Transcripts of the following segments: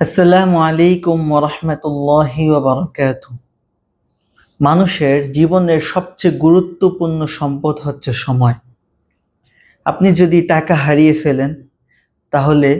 আসসালামু আলাইকুম ওরহমতুল্লাহি ওবরাকাত মানুষের জীবনের সবচেয়ে গুরুত্বপূর্ণ সম্পদ হচ্ছে সময়। আপনি যদি টাকা হারিয়ে ফেলেন, তাহলে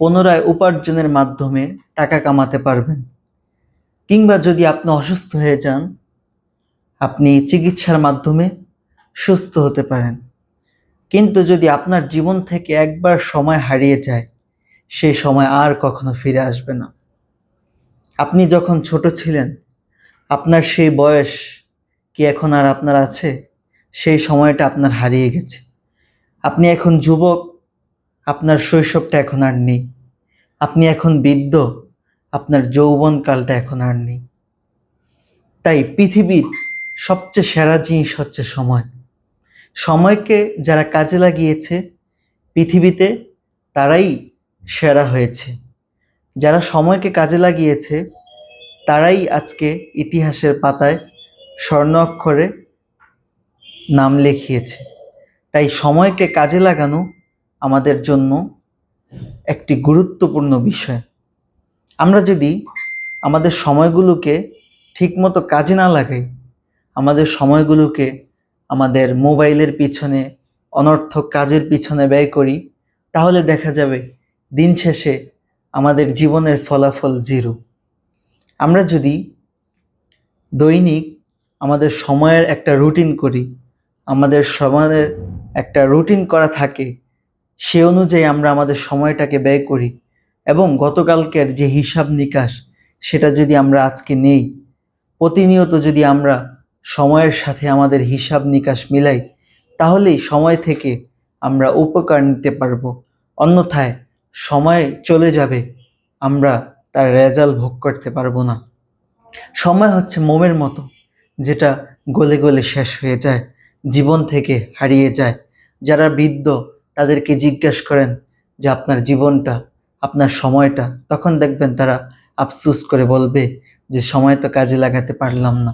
পুনরায় উপার্জনের মাধ্যমে টাকা কামাতে পারবেন। কিংবা যদি আপনি অসুস্থ হয়ে যান, আপনি চিকিৎসার মাধ্যমে সুস্থ হতে পারেন। কিন্তু যদি আপনার জীবন থেকে একবার সময় হারিয়ে যায় সেই সময় আর কখনো ফিরে আসবে না। আপনি যখন ছোট ছিলেন, আপনার সেই বয়স কি এখন আর আপনার আছে? সেই সময়টা আপনার হারিয়ে গেছে। আপনি এখন যুবক, আপনার শৈশবটা এখন আর নেই। আপনি এখন বৃদ্ধ, আপনার যৌবনকালটা এখন আর নেই। তাই পৃথিবীর সবচেয়ে সেরা জিনিস হচ্ছে সময়। সময়কে যারা কাজে লাগিয়েছে, পৃথিবীতে তারাই সেরা হয়েছে। যারা সময়কে কাজে লাগিয়েছে, তারাই আজকে ইতিহাসের পাতায় স্বর্ণ অক্ষরে নাম লিখিয়েছে। তাই সময়কে কাজে লাগানো আমাদের জন্য একটি গুরুত্বপূর্ণ বিষয়। আমরা যদি আমাদের সময়গুলোকে ঠিকমতো কাজে না লাগাই, আমাদের সময়গুলোকে আমাদের মোবাইলের পিছনে, অনর্থক কাজের পিছনে ব্যয় করি, তাহলে দেখা যাবে দিন শেষে আমাদের জীবনের ফলাফল জিরো। আমরা যদি দৈনিক আমাদের সময়ের একটা রুটিন করি, আমাদের সময়ের একটা রুটিন করা থাকে, সে অনুযায়ী আমরা আমাদের সময়টাকে ব্যয় করি এবং গতকালকের যে হিসাব নিকাশ, সেটা যদি আমরা আজকে নেই, প্রতিনিয়ত যদি আমরা সময়ের সাথে আমাদের হিসাব নিকাশ মিলাই, তাহলেই সময় থেকে আমরা উপকার নিতে পারব। অন্যথায় সময় চলে যাবে, আমরা তার রেজাল্ট ভোগ করতে পারব না। সময় হচ্ছে মোমের মতো, যেটা গলে গলে শেষ হয়ে যায়, জীবন থেকে হারিয়ে যায়। যারা বৃদ্ধ, তাদেরকে জিজ্ঞেস করেন যে আপনার জীবনটা, আপনার সময়টা, তখন দেখবেন তারা আফসুস করে বলবে যে সময় তো কাজে লাগাতে পারলাম না।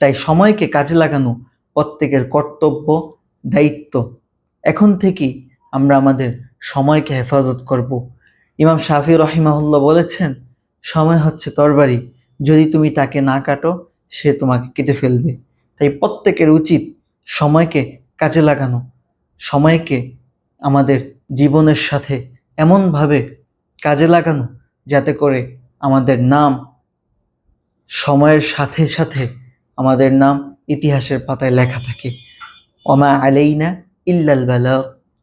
তাই সময়কে কাজে লাগানো প্রত্যেকের কর্তব্য, দায়িত্ব। এখন থেকেই আমরা আমাদের সময়কে হেফাজত করব। ইমাম শাফি রহিমাহুল্লাহ বলেছেন, সময় হচ্ছে তরবারি। যদি তুমি তাকে না কাটো, সে তোমাকে কেটে ফেলবে। তাই প্রত্যেকের উচিত সময়কে কাজে লাগানো। সময়কে আমাদের জীবনের সাথে এমনভাবে কাজে লাগানো যাতে করে আমাদের নাম সময়ের সাথে সাথে আমাদের নাম ইতিহাসের পাতায় লেখা থাকে। ওমা আলাইনা ইল্লাল বালাগ।